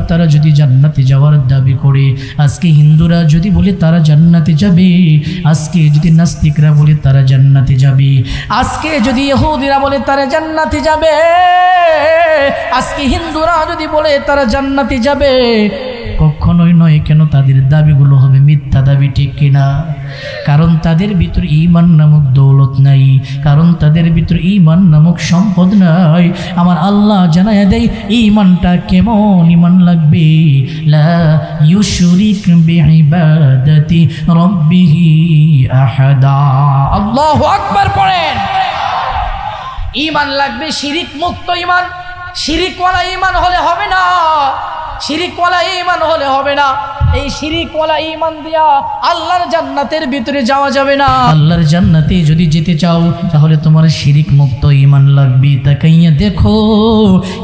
তারা যদি জান্নাতে যাওয়ার দাবি করে, আজকে হিন্দুরা যদি বলে তারা জান্নাতে যাবে, আজকে যদি নাস্তিকরা বলে তারা জান্নাতে যাবে, আজকে যদি ইহুদিরা বলে তারা জান্নাতে যাবে, আজকে হিন্দুরা যদি বলে তারা জান্নাতে যাবে কখনোই নয় কেন তাদের দাবিগুলো হবে মিথ্যা দাবি, ঠিক কিনা কারণ তাদের ভিতর ইমান নামক দৌলত নাই, কারণ তাদের ভিতর ইমান নামক সম্পদ নাই। আমার আল্লাহ জানায় দেয় ইমানটা কেমন ইমান লাগবে? লা ইমান লাগবে শিরিক মুক্ত ইমান শিরিকওয়ালা ইমান হলে হবে না শিরিকওয়ালা ইমান হলে হবে না। এই শিরিকওয়ালা ইমান দিয়া আল্লাহর জান্নাতের ভিতরে যাওয়া যাবে না। আল্লাহর জান্নাতে যদি যেতে চাও তাহলে তোমার শিরিক মুক্ত ইমান লাগবে। তাকাইয়া দেখো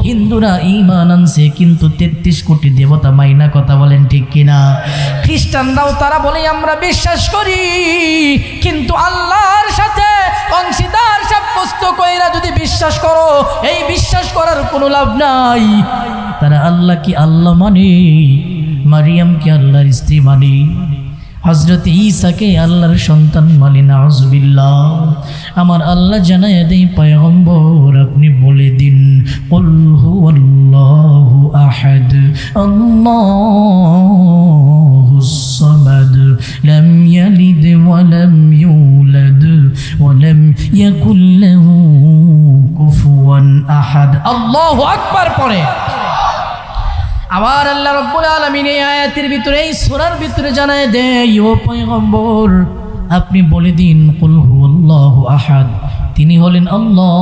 হিন্দুরা ইমান আনছে কিন্তু তেত্রিশ কোটি দেবতা মাইনা কথা বলেন ঠিক কিনা? খ্রিস্টানরাও তারা বলে আমরা বিশ্বাস করি কিন্তু আল্লাহর সাথে অংশীদার সাব্যস্ত কইরা যদি বিশ্বাস করো এই বিশ্বাস করার কোনো লাভ নাই। তারা আল্লাহ কি আল্লাহ মানে? মারিয়াম কি আল্লাহর স্ত্রী মানে? হজরত ঈসাকে আল্লাহর সন্তান মানে? নাজবিল্লাহ আমার আল্লাহ জানায় দেই পয়গম্বর, আপনি বলে দিন, কুল হুয়াল্লাহু আহাদ লাম ইউলাদ, ওয়া লাম ইয়াকুল লাহু কুফুয়ান আহাদ। আকবার পড়ে। আবার আল্লাহ রব্বুল আলমিন এই আয়াতের ভিতরে, এই সোরার ভিতরে জানায় দে পয়গম্বর, আপনি বলে দিন আহাদ। তিনি হলেন আল্লাহ,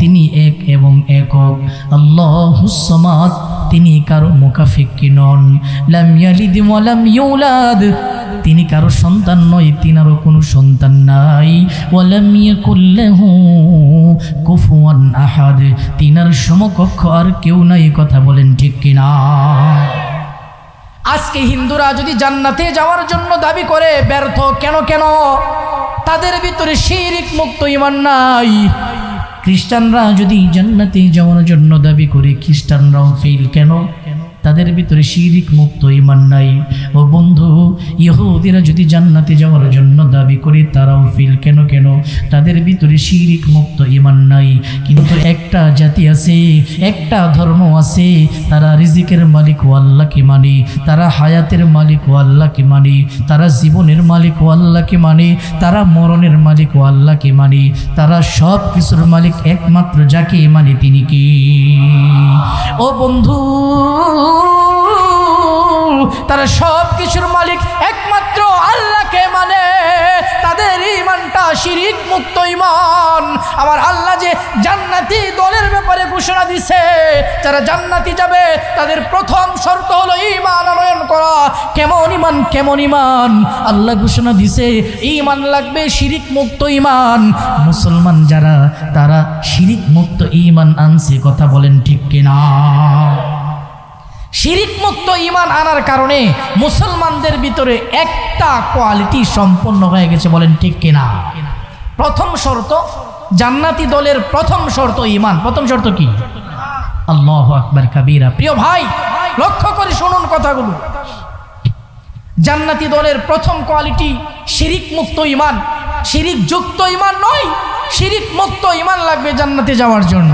তিনি এক এবং একক। আল্লাহ হুসমাদ তিনি কারও মুখাফিক্কি নন। লাম ইয়ালিদ ওয়া লাম ইউলাদ তিনি কারও সন্তান নয়, তিনারও কোনো সন্তান নাই। ওয়ালাম ইয়াকুল্লাহু কুফুয়ান আহাদ। তিনার সমকক্ষ আর কেউ নাই কথা বলেন ঠিক কিনা? আজকে হিন্দুরা যদি জান্নাতে যাওয়ার জন্য দাবি করে, ব্যর্থ কেন কেন? তাদের ভিতরে শিরিক মুক্ত ইমান নাই। খ্রিস্টানরা যদি জান্নাতে যাওয়ার জন্য দাবি করে, খ্রিস্টানরাও ফেল কেন? তাদের ভিতরে শিরিক মুক্ত ইমান নাই। ও বন্ধু, ইহুদিরা যদি জান্নাতে যাওয়ার জন্য দাবি করে, তারাও ফিল কেন কেন? তাদের ভিতরে শিরিক মুক্ত ইমান নাই। কিন্তু একটা জাতি আছে, একটা ধর্ম আছে, তারা রিজিকের মালিক ও আল্লাহকে মানে। তারা হায়াতের মালিক ও আল্লাহকে মানে। তারা জীবনের মালিক ও আল্লাহকে মানে। তারা মরণের মালিক ও আল্লাহকে মানে। তারা সব কিছুর মালিক একমাত্র যাকে মানে তিনি কি? ও বন্ধু তারা সব কিছুর মালিক একমাত্র আল্লাহকে মানে। তাদের ইমানটা শিরিক মুক্ত ইমান আমার আল্লাহ যে জান্নাতি দলের ব্যাপারে ঘোষণা দিছে, যারা জান্নাতি যাবে, তাদের প্রথম শর্ত হলো ইমান আনয়ন করা। কেমন ইমান কেমন ইমান আল্লাহ ঘোষণা দিছে ইমান লাগবে শিরিক মুক্ত ইমান মুসলমান যারা, তারা শিরিক মুক্ত ইমান আনছে, কথা বলেন ঠিক কিনা? শিরিক মুক্ত ইমান আনার কারণে মুসলমানদের ভিতরে একটা কোয়ালিটি সম্পন্ন হয়ে গেছে, বলেন ঠিক কিনা? প্রথম শর্ত, জান্নাতি দলের প্রথম শর্ত ইমান প্রথম শর্ত কি? আল্লাহ আকবার কাবিরা। প্রিয় ভাই, লক্ষ্য করে শুনুন কথাগুলো। জান্নাতি দলের প্রথম কোয়ালিটি শিরিক মুক্ত ইমান শিরিক যুক্ত ইমান নয় শিরিক মুক্ত ইমান লাগবে জান্নাতে যাওয়ার জন্য।